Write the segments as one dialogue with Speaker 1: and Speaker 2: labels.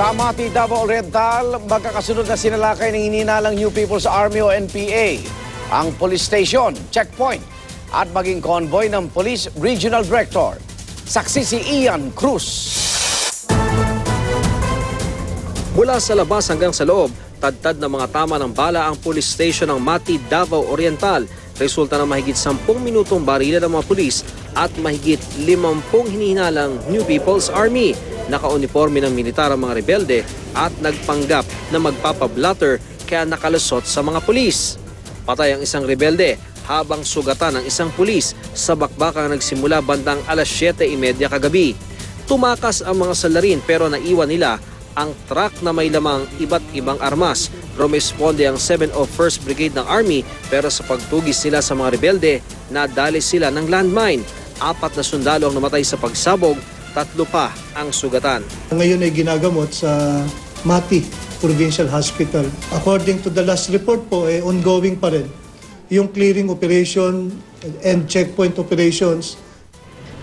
Speaker 1: Sa Mati, Davao Oriental, magkakasunod na sinalakay ng hininalang New People's Army o NPA. Ang police station, checkpoint, at maging convoy ng Police Regional Director. Saksi si Ian Cruz.
Speaker 2: Mula sa labas hanggang sa loob, tadtad na mga tama ng bala ang police station ng Mati, Davao Oriental. Resulta ng mahigit 10 minutong barila ng mga pulis at mahigit 50 hinihinalang New People's Army. Nakauniforme ng militar ang mga rebelde at nagpanggap na magpapablatter kaya nakalusot sa mga pulis. Patay ang isang rebelde habang sugatan ang isang pulis sa bakbakang nagsimula bandang alas 7.30 kagabi. Tumakas ang mga salarin pero naiwan nila ang truck na may lamang iba't ibang armas. Rumesponde ang 701st Brigade ng Army pero sa pagtugis nila sa mga rebelde, nadali sila ng landmine. Apat na sundalo ang namatay sa pagsabog, tatlo pa ang sugatan.
Speaker 3: Ngayon ay ginagamot sa Mati Provincial Hospital. According to the last report po, eh, ongoing pa rin yung clearing operation and checkpoint operations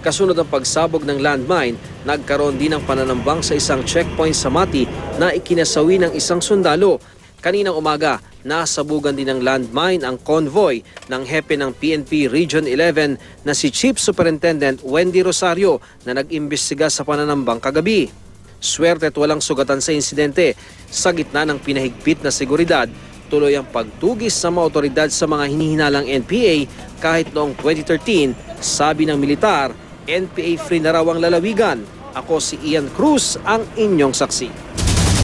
Speaker 2: Kasunod ang pagsabog ng landmine, nagkaroon din ng pananambang sa isang checkpoint sa Mati na ikinasawi ng isang sundalo. Kaninang umaga, nasabugan din ng landmine ang convoy ng hepe ng PNP Region 11 na si Chief Superintendent Wendy Rosario na nag-imbestiga sa pananambang kagabi. Swerte at walang sugatan sa insidente. Sa gitna ng pinahigpit na seguridad, tuloy ang pagtugis sa mga otoridad sa mga hinihinalang NPA kahit noong 2013, sabi ng militar, NPA free na raw ang lalawigan. Ako si Ian Cruz, ang inyong saksi.